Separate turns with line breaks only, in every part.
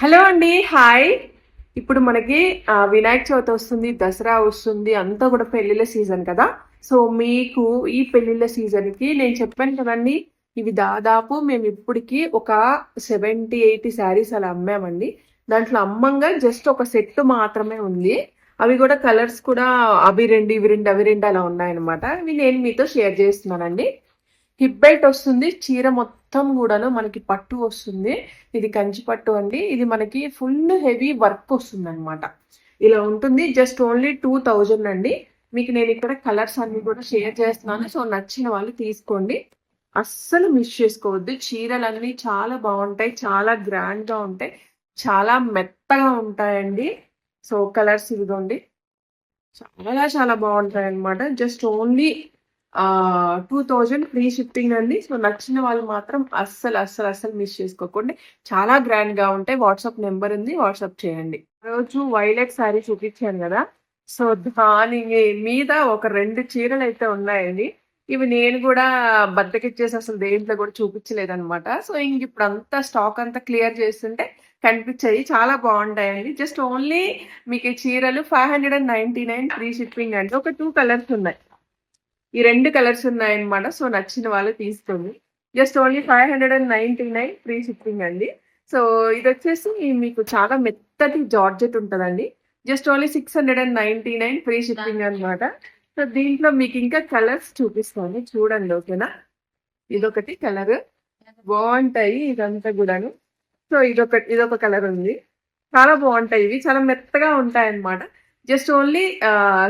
Hello అండి hi. ఇప్పుడు మనకి వినాయక చవితి వస్తుంది దసరా వస్తుంది అంతా కూడా పెళ్ళిళ్ళ సీజన్ కదా. సో మీకు ఈ పెళ్ళిళ్ళ సీజన్కి నేను చెప్పాను కదండి ఇవి దాదాపు మేము ఇప్పటికి ఒక సెవెంటీ ఎయిటీ శారీస్ అలా అమ్మామండి. దాంట్లో అమ్మంగా జస్ట్ ఒక సెట్ మాత్రమే ఉంది. అవి కూడా కలర్స్ కూడా అవి రెండు ఇవి రెండు అవి రెండు అలా ఉన్నాయన్నమాట. ఇవి నేను మీతో షేర్ చేస్తున్నానండి. హిప్ బెల్ట్ వస్తుంది చీర మొత్తం కూడాను మనకి పట్టు వస్తుంది. ఇది కంచి పట్టు అండి. ఇది మనకి ఫుల్ హెవీ వర్క్ వస్తుంది అనమాట ఇలా ఉంటుంది. జస్ట్ ఓన్లీ టూ థౌజండ్ అండి. మీకు నేను ఇక్కడ కలర్స్ అన్ని కూడా షేర్ చేస్తున్నాను. సో నచ్చిన వాళ్ళు తీసుకోండి. అస్సలు మిస్ చేసుకోవద్దు. చీరలన్నీ చాలా బాగుంటాయి. చాలా గ్రాండ్గా ఉంటాయి. చాలా మెత్తగా ఉంటాయండి. సో కలర్స్ ఇదిగోండి. చాలా చాలా బాగుంటాయి అనమాట just only two thousand free shipping అండి. సో నచ్చిన వాళ్ళు మాత్రం అస్సలు అస్సలు అస్సలు మిస్ చేసుకోకండి. చాలా గ్రాండ్గా ఉంటాయి వాట్సాప్ నెంబర్ ఉంది వాట్సాప్ చేయండి. రోజు వైలెట్ శారీ చూపించాను కదా. సో దాని మీద ఒక రెండు చీరలు అయితే ఉన్నాయండి. ఇవి నేను కూడా బద్దకిచ్చేసి అసలు దేంట్లో కూడా చూపించలేదు అనమాట సో ఇంక ఇప్పుడు అంతా స్టాక్ అంతా క్లియర్ చేస్తుంటే కనిపించాయి. చాలా బాగుంటాయండి. జస్ట్ ఓన్లీ మీకు ఈ చీరలు five hundred and ninety nine free shipping అండి. ఒక టూ కలర్స్ ఉన్నాయి. ఈ రెండు కలర్స్ ఉన్నాయన్నమాట సో నచ్చిన వాళ్ళు తీసుకోండి. Just only five hundred and ninety nine free shipping అండి. సో ఇది వచ్చేసి మీకు చాలా మెత్తటి జార్జెట్ ఉంటుందండి. Just only six hundred and ninety nine free shipping అనమాట సో దీంట్లో మీకు ఇంకా కలర్స్ చూపిస్తాను. చూడండి ఓకేనా? ఇదొకటి కలర్. బాగుంటాయి ఇదంతా కూడాను. సో ఇదొక ఇదొక కలర్ ఉంది. చాలా బాగుంటాయి ఇవి. చాలా మెత్తగా ఉంటాయి అన్నమాట just only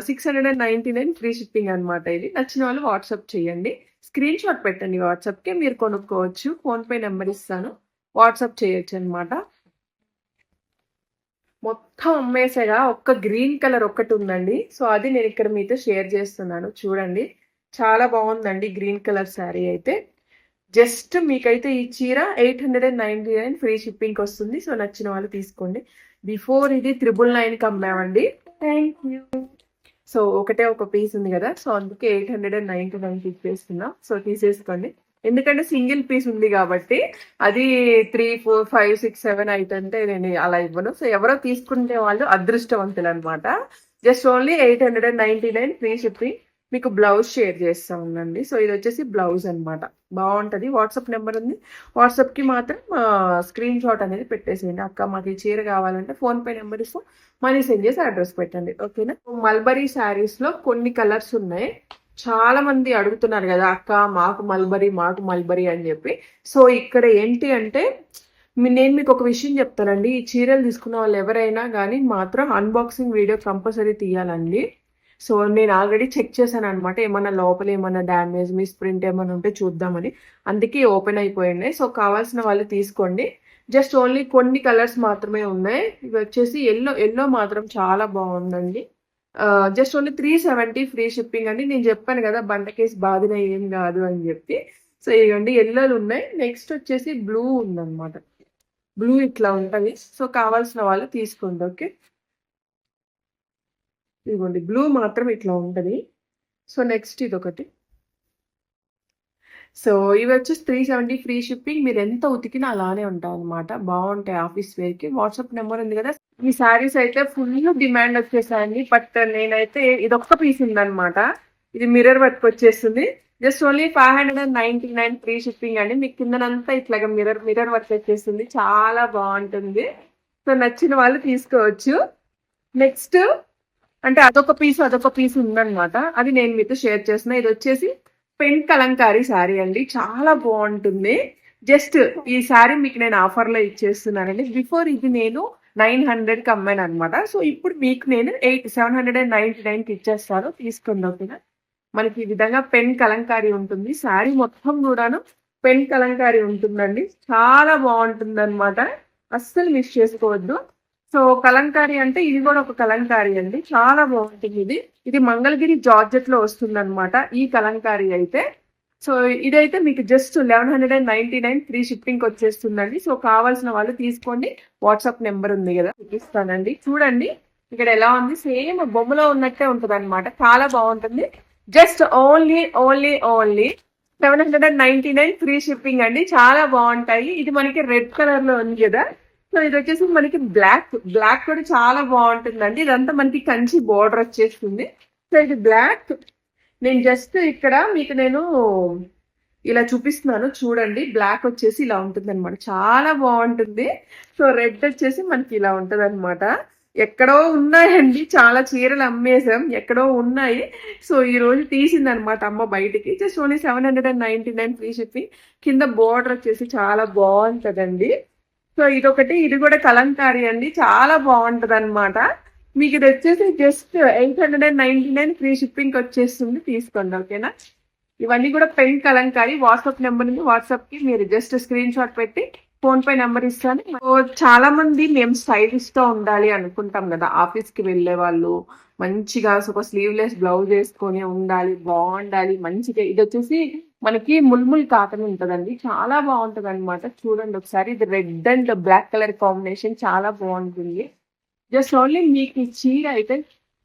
six hundred and ninety nine free shipping అనమాట ఇది. నచ్చిన వాళ్ళు వాట్సాప్ చేయండి. స్క్రీన్ షాట్ పెట్టండి వాట్సాప్కి మీరు కొనుక్కోవచ్చు. ఫోన్పే నెంబర్ ఇస్తాను. వాట్సాప్ చేయొచ్చు అనమాట మొత్తం అమ్మేసేగా ఒక్క గ్రీన్ కలర్ ఒక్కటి ఉందండి. సో అది నేను ఇక్కడ మీతో షేర్ చేస్తున్నాను. చూడండి. చాలా బాగుందండి గ్రీన్ కలర్ శారీ అయితే. జస్ట్ మీకైతే ఈ చీర eight hundred and ninety nine free షిప్పింగ్కి వస్తుంది సో నచ్చిన వాళ్ళు తీసుకోండి. బిఫోర్ ఇది త్రిబుల్ నైన్కి అమ్మామండి. థ్యాంక్ యూ సో ఒకటే ఒక పీస్ ఉంది కదా. సో అందుకే eight hundred and ninety nine ఇచ్చేస్తున్నా so తీసేసుకోండి. ఎందుకంటే సింగిల్ పీస్ ఉంది కాబట్టి అది three four five six seven eight అంటే నేను అలా ఇవ్వను. సో ఎవరో తీసుకుంటే వాళ్ళు అదృష్టవంతులు అనమాట just only eight hundred and ninety nine free shipping మీకు బ్లౌజ్ షేర్ చేస్తా ఉందండి సో ఇది వచ్చేసి బ్లౌజ్ అనమాట బాగుంటుంది. వాట్సాప్ నెంబర్ ఉంది. వాట్సాప్కి మాత్రం స్క్రీన్ షాట్ అనేది పెట్టేసేయండి. అక్క మాకు ఈ చీర కావాలంటే ఫోన్ పే నెంబర్ ఇస్తాం మనీ సెండ్ చేసి అడ్రస్ పెట్టండి. ఓకేనా? మల్బరీ శారీస్లో కొన్ని కలర్స్ ఉన్నాయి. చాలా మంది అడుగుతున్నారు కదా అక్క మాకు మల్బరీ మాకు మల్బరీ అని చెప్పి. సో ఇక్కడ ఏంటి అంటే నేను మీకు ఒక విషయం చెప్తానండి. ఈ చీరలు తీసుకున్న వాళ్ళు ఎవరైనా కానీ మాత్రం అన్బాక్సింగ్ వీడియో కంపల్సరీ తీయాలండి. సో నేను ఆల్రెడీ చెక్ చేశాను అనమాట ఏమైనా లోపల ఏమైనా డ్యామేజ్ మిస్ ప్రింట్ ఏమైనా ఉంటే చూద్దామని. అందుకే ఓపెన్ అయిపోయింది. సో కావాల్సిన వాళ్ళు తీసుకోండి. జస్ట్ ఓన్లీ కొన్ని కలర్స్ మాత్రమే ఉన్నాయి. ఇవి వచ్చేసి ఎల్లో ఎల్లో మాత్రం చాలా బాగుందండి. Just only three seventy free shipping అండి. నేను చెప్పాను కదా బండకేసి బాధిన ఏం కాదు అని చెప్పి. సో ఇవ్వండి ఎల్లోలు ఉన్నాయి. నెక్స్ట్ వచ్చేసి బ్లూ ఉందన్నమాట. బ్లూ ఇట్లా ఉంటుంది. సో కావాల్సిన వాళ్ళు తీసుకోండి ఓకే? ఇదిగోండి బ్లూ మాత్రం ఇట్లా ఉంటుంది. సో నెక్స్ట్ ఇది ఒకటి సో ఇవి వచ్చేసి త్రీ సెవెంటీ ఫ్రీ షిప్పింగ్ మీరు ఎంత ఉతికినా అలానే ఉంటాయి అనమాట బాగుంటాయి ఆఫీస్ వేర్కి వాట్సాప్ నెంబర్ ఉంది కదా. ఈ శారీస్ అయితే ఫుల్ డిమాండ్ వచ్చేసాయండి. బట్ నేనైతే ఇది ఒక్క పీస్ ఉందనమాట ఇది మిర్రర్ వర్క్ వచ్చేస్తుంది. Just only five hundred and ninety nine free shipping అండి. మీకు కిందనంతా ఇట్లాగా మిర్రర్ మిర్రర్ వర్క్ వచ్చేస్తుంది. చాలా బాగుంటుంది. సో నచ్చిన వాళ్ళు తీసుకోవచ్చు. నెక్స్ట్ అంటే అదొక పీస్ అదొక పీస్ ఉందనమాట అది నేను మీతో షేర్ చేస్తున్నా. ఇది వచ్చేసి పెన్ కలంకారీ శారీ అండి. చాలా బాగుంటుంది. జస్ట్ ఈ శారీ మీకు నేను ఆఫర్లో ఇచ్చేస్తున్నానండి. బిఫోర్ ఇది నేను నైన్ హండ్రెడ్కి అమ్మాను అనమాట సో ఇప్పుడు మీకు నేను eight seven hundred and ninety నైన్కి ఇచ్చేస్తాను. తీసుకోండి ఓకేనా? మనకి ఈ విధంగా పెన్ కలంకారీ ఉంటుంది. శారీ మొత్తం కూడాను పెన్ కలంకారీ ఉంటుందండి. చాలా బాగుంటుంది అనమాట అస్సలు మిస్ చేసుకోవద్దు. సో కలంకారీ అంటే ఇది కూడా ఒక కలంకారీ అండి. చాలా బాగుంటుంది ఇది. ఇది మంగళగిరి జార్జెట్లో వస్తుంది అనమాట ఈ కలంకారీ అయితే. సో ఇదైతే మీకు just eleven hundred and ninety nine free shipping వచ్చేస్తుందండి. సో కావాల్సిన వాళ్ళు తీసుకోండి. వాట్సాప్ నెంబర్ ఉంది కదా చూపిస్తానండి. చూడండి ఇక్కడ ఎలా ఉంది? సేమ్ బొమ్మలో ఉన్నట్టే ఉంటుంది అనమాట చాలా బాగుంటుంది. Just only only only seven hundred and ninety nine free shipping అండి. చాలా బాగుంటాయి. ఇది మనకి రెడ్ కలర్లో ఉంది కదా. సో ఇది వచ్చేసి మనకి బ్లాక్ బ్లాక్ కూడా చాలా బాగుంటుందండి. ఇదంతా మనకి కంచి బోర్డర్ వచ్చేస్తుంది. సో ఇది బ్లాక్ నేను జస్ట్ ఇక్కడ మీకు నేను ఇలా చూపిస్తున్నాను. చూడండి బ్లాక్ వచ్చేసి ఇలా ఉంటుంది అనమాట చాలా బాగుంటుంది. సో రెడ్ వచ్చేసి మనకి ఇలా ఉంటుంది అనమాట ఎక్కడో ఉన్నాయండి. చాలా చీరలు అమ్మేసాం ఎక్కడో ఉన్నాయి. సో ఈ రోజు తీసింది అనమాట అమ్మ బయటికి. Just only seven hundred and ninety nine free shipping కింద బోర్డర్ వచ్చేసి చాలా బాగుంటుందండి. సో ఇదొకటి ఇది కూడా కలంకారీ అండి. చాలా బాగుంటది అనమాట మీకు ఇది వచ్చేసి just eight hundred and ninety nine free shipping వచ్చేస్తుంది. తీసుకోండి ఓకేనా? ఇవన్నీ కూడా పెన్ కలంకారీ. వాట్సాప్ నెంబర్ ఉంది. వాట్సాప్కి మీరు జస్ట్ స్క్రీన్ షాట్ పెట్టి ఫోన్ పే నెంబర్ ఇస్తాను. సో చాలా మంది మేము స్టైలిష్తో ఉండాలి అనుకుంటాం కదా. ఆఫీస్కి వెళ్ళే వాళ్ళు మంచిగా ఒక స్లీవ్లెస్ బ్లౌజ్ వేసుకొని ఉండాలి బాగుండాలి మంచిగా. ఇది వచ్చేసి మనకి ముల్ముల్ కాటన్ ఉంటుందండి. చాలా బాగుంటుంది అనమాట చూడండి ఒకసారి. ఇది red and black colour combination చాలా బాగుంటుంది. జస్ట్ ఓన్లీ మీకు ఈ చీర అయితే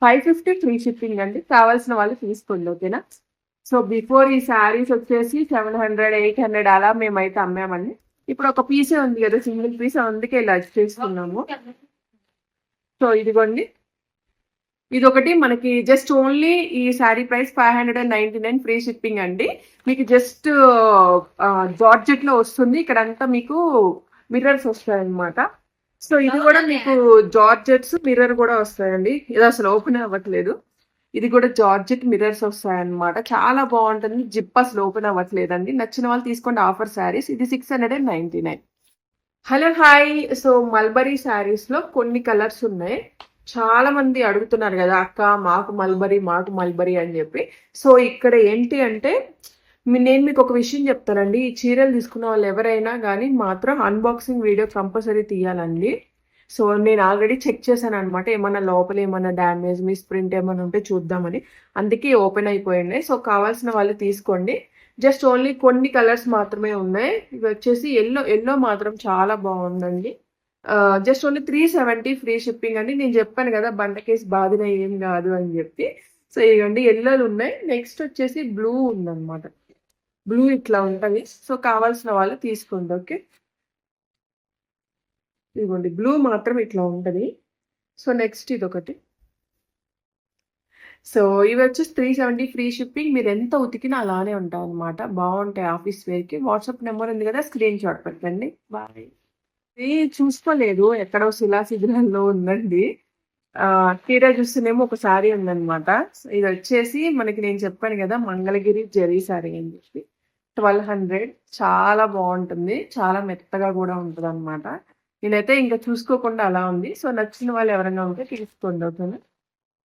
ఫైవ్ ఫిఫ్టీ ఫ్రీ షిప్పింగ్ అండి. కావాల్సిన వాళ్ళు తీసుకోండి ఓకేనా? సో బిఫోర్ ఈ శారీస్ వచ్చేసి సెవెన్ హండ్రెడ్ ఎయిట్ హండ్రెడ్ అలా మేమైతే అమ్మామండి. ఇప్పుడు ఒక పీసే ఉంది కదా సింగిల్ పీస్ అందుకే ఇలా చేసుకున్నాము సో ఇదిగోండి. ఇది ఒకటి మనకి జస్ట్ ఓన్లీ ఈ sari price five hundred and ninety nine free shipping అండి. మీకు జస్ట్ జార్జెట్లో వస్తుంది. ఇక్కడ అంతా మీకు మిర్రర్స్ వస్తాయి అనమాట సో ఇది కూడా మీకు జార్జెట్స్ మిర్రర్ కూడా వస్తాయండి. ఇది అసలు ఓపెన్ అవ్వట్లేదు. ఇది కూడా జార్జెట్ మిర్రర్స్ వస్తాయన్నమాట. చాలా బాగుంటుంది. జిప్ అసలు ఓపెన్ అవ్వట్లేదండి. నచ్చిన వాళ్ళు తీసుకోండి ఆఫర్ శారీస్ ఇది six hundred and ninety nine hello hi. So mulberry శారీస్లో కొన్ని కలర్స్ ఉన్నాయి. చాలా మంది అడుగుతున్నారు కదా అక్క మాకు మల్బరీ మాకు మల్బరీ అని చెప్పి. సో ఇక్కడ ఏంటి అంటే నేను మీకు ఒక విషయం చెప్తానండి. ఈ చీరలు తీసుకున్న వాళ్ళు ఎవరైనా కానీ మాత్రం అన్బాక్సింగ్ వీడియో కంపల్సరీ తీయాలండి. సో నేను ఆల్రెడీ చెక్ చేశాను అనమాట ఏమన్నా లోపల ఏమన్నా డ్యామేజ్ మిస్ ప్రింట్ ఏమైనా ఉంటే చూద్దామని. అందుకే ఓపెన్ అయిపోయింది. సో కావాల్సిన వాళ్ళు తీసుకోండి. జస్ట్ ఓన్లీ కొన్ని కలర్స్ మాత్రమే ఉన్నాయి. ఇవి వచ్చేసి ఎల్లో ఎల్లో మాత్రం చాలా బాగుందండి. Just only three seventy free shipping అండి నేను చెప్పాను కదా బండ కేసు బాధిన ఏం కాదు అని చెప్పి. సో ఇవ్వండి ఎల్లోలు ఉన్నాయి. నెక్స్ట్ వచ్చేసి బ్లూ ఉందన్నమాట. బ్లూ ఇట్లా ఉంటుంది. సో కావాల్సిన వాళ్ళు తీసుకోండి ఓకే? ఇదిగోండి బ్లూ మాత్రం ఇట్లా ఉంటుంది. సో నెక్స్ట్ ఇది ఒకటి సో ఇవి వచ్చేసి త్రీ సెవెంటీ ఫ్రీ షిప్పింగ్ మీరు ఎంత ఉతికినా అలానే ఉంటాయి అనమాట బాగుంటాయి ఆఫీస్ వేర్కి. వాట్సాప్ నెంబర్ ఉంది కదా స్క్రీన్ షాట్ పెట్టండి. బాయ్. చూసుకోలేదు. ఎక్కడో శిథిలంలో ఉందండి. ఆ తీరా చూస్తేనేమో ఒక శారీ ఉందన్నమాట. ఇది వచ్చేసి మనకి నేను చెప్పాను కదా మంగళగిరి జరీ సారీ అని చెప్పి. Twelve hundred. చాలా బాగుంటుంది. చాలా మెత్తగా కూడా ఉంటుంది అనమాట నేనైతే ఇంకా చూసుకోకుండా అలా ఉంది. సో నచ్చిన వాళ్ళు ఎవరైనా ఉంటే తీసుకోండి అవుతుంది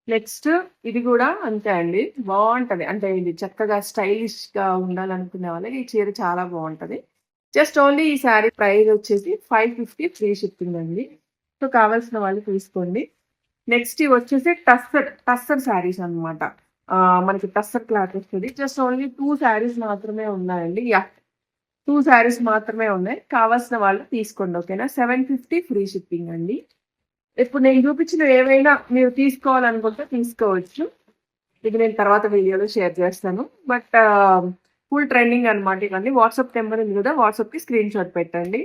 నెక్స్ట్ ఇది కూడా అంతే అండి. బాగుంటది. అంటే ఇది చక్కగా స్టైలిష్గా ఉండాలనుకునే వాళ్ళకి ఈ చీర చాలా బాగుంటది. జస్ట్ ఓన్లీ ఈ శారీ ప్రైస్ వచ్చేసి ఫైవ్ ఫిఫ్టీ ఫ్రీ షిప్పింగ్ అండి. సో కావాల్సిన వాళ్ళు తీసుకోండి. నెక్స్ట్ ఇవి వచ్చేసి టస్సర్ టస్సర్ శారీస్ అనమాట మనకి టస్సర్ క్లాత్ వస్తుంది. జస్ట్ ఓన్లీ టూ శారీస్ మాత్రమే ఉన్నాయండి. యా టూ శారీస్ మాత్రమే ఉన్నాయి. కావాల్సిన వాళ్ళు తీసుకోండి ఓకేనా? సెవెన్ ఫిఫ్టీ ఫ్రీ షిప్పింగ్ అండి. ఇప్పుడు నేను చూపించిన ఏవైనా మీరు తీసుకోవాలనుకుంటే తీసుకోవచ్చు. ఇది నేను తర్వాత వీడియోలో షేర్ చేస్తాను. బట్ ఫుల్ ట్రెండింగ్ అనమాట ఇవన్నీ. వాట్సాప్ నెంబర్ ఉంది కదా వాట్సాప్కి స్క్రీన్ షాట్ పెట్టండి.